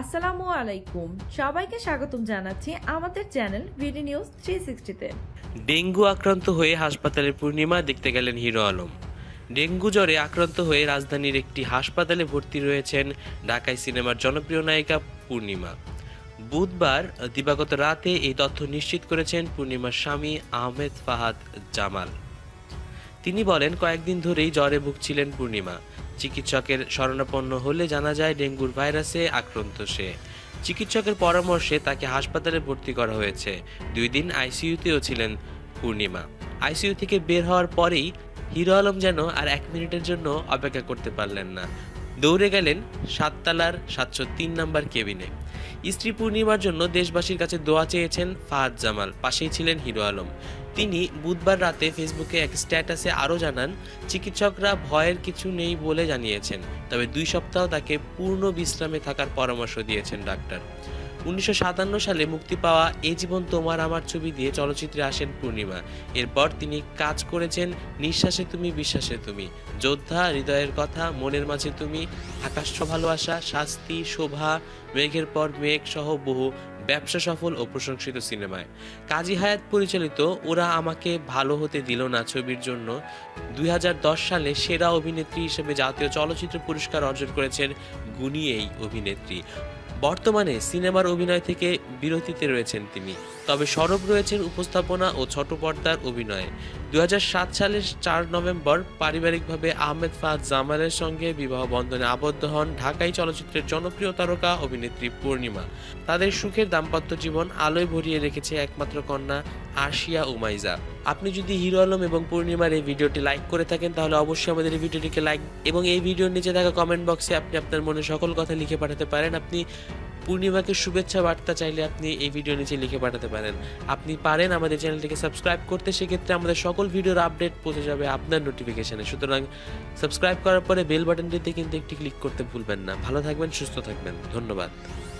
আসসালামু আলাইকুম। সবাইকে স্বাগতম জানাচ্ছি আমাদের চ্যানেল ভিডি নিউজ থ্রি সিক্সটিতে ডেঙ্গু আক্রান্ত হয়ে হাসপাতালে পূর্ণিমা দেখতে গেলেন হিরো আলম। ডেঙ্গু জ্বরে আক্রান্ত হয়ে রাজধানীর একটি হাসপাতালে ভর্তি রয়েছেন ঢাকায় সিনেমার জনপ্রিয় নায়িকা পূর্ণিমা। বুধবার, দিবাগত রাতে এই তথ্য নিশ্চিত করেছেন পূর্ণিমার স্বামী আহমেদ ফাহাদ জামাল। তিনি বলেন, কয়েকদিন ধরেই জ্বরে ভুগছিলেন পূর্ণিমা। চিকিৎসকের শরণাপন্ন হলে জানা যায়, ডেঙ্গুর ভাইরাসে আক্রান্ত সে। চিকিৎসকের পরামর্শে তাকে হাসপাতালে ভর্তি করা হয়েছে। দুই দিন আইসিইউতেও ছিলেন পূর্ণিমা। আইসিইউ থেকে বের হওয়ার পরেই হিরো আলম যেন আর এক মিনিটের জন্য অপেক্ষা করতে পারলেন না। দৌড়ে গেলেন সাততলার সাতশো তিন নম্বর কেবিনে। স্ত্রী পূর্ণিমার জন্য দেশবাসীর কাছে দোয়া চেয়েছেন ফাহাদ জামাল, পাশেই ছিলেন হিরো আলম। তিনি বুধবার রাতে ফেসবুকে এক স্ট্যাটাসে আরও জানান, চিকিৎসকরা ভয়ের কিছু নেই বলে জানিয়েছেন, তবে দুই সপ্তাহ তাকে পূর্ণ বিশ্রামে থাকার পরামর্শ দিয়েছেন ডাক্তার। উনিশশো সাতান্ন সালে মুক্তি পাওয়া এ জীবন তোমার আমার ছবি দিয়ে চলচ্চিত্রে আসেন পূর্ণিমা। এরপর তিনি কাজ করেছেন, নিঃশ্বাসে তুমি, বিশ্বাসে তুমি। যোদ্ধা, হৃদয়ের কথা, মনের মাঝে তুমি, আকাশ ভালোবাসা শাস্তি, শোভা, মেঘের পর মেঘ সহ বহু ব্যবসা সফল ও প্রশংসিত সিনেমায়। কাজী হায়াত পরিচালিত ওরা আমাকে ভালো হতে দিল না ছবির জন্য দুই হাজার দশ সালে সেরা অভিনেত্রী হিসেবে জাতীয় চলচ্চিত্র পুরস্কার অর্জন করেছেন গুণী এই অভিনেত্রী। বর্তমানে সিনেমার অভিনয় থেকে বিরতিতে রয়েছেন তিনি। তবে সরব রয়েছেন উপস্থাপনা ও ছোট পর্দার অভিনয়ে। দুই হাজার সাত সালের চার নভেম্বর পারিবারিকভাবে আহমেদ ফাহাদ জামালের সঙ্গে বিবাহ বন্ধনে আবদ্ধ হন ঢাকাই চলচ্চিত্রের জনপ্রিয় তারকা অভিনেত্রী পূর্ণিমা। তাদের সুখের দাম্পত্য জীবন আলোয় ভরিয়ে রেখেছে একমাত্র কন্যা আশিয়া উমাইজা। আপনি যদি হিরো আলম এবং পূর্ণিমার এই ভিডিওটি লাইক করে থাকেন, তাহলে অবশ্যই আমাদের এই ভিডিওটিকে লাইক এবং এই ভিডিওর নিচে থাকা কমেন্ট বক্সে আপনি আপনার মনে সকল কথা লিখে পাঠাতে পারেন। আপনি পূর্ণিমাকে শুভেচ্ছা বার্তা চাইলে আপনি এই ভিডিও নিচে লিখে পাঠাতে পারেন। আপনি পারেন আমাদের চ্যানেলটিকে সাবস্ক্রাইব করতে, সেক্ষেত্রে আমাদের সকল ভিডিওর আপডেট পৌঁছে যাবে আপনার নোটিফিকেশনে সুতরাং সাবস্ক্রাইব করার পরে বেল বাটনটিতে কিন্তু একটি ক্লিক করতে ভুলবেন না। ভালো থাকবেন, সুস্থ থাকবেন। ধন্যবাদ।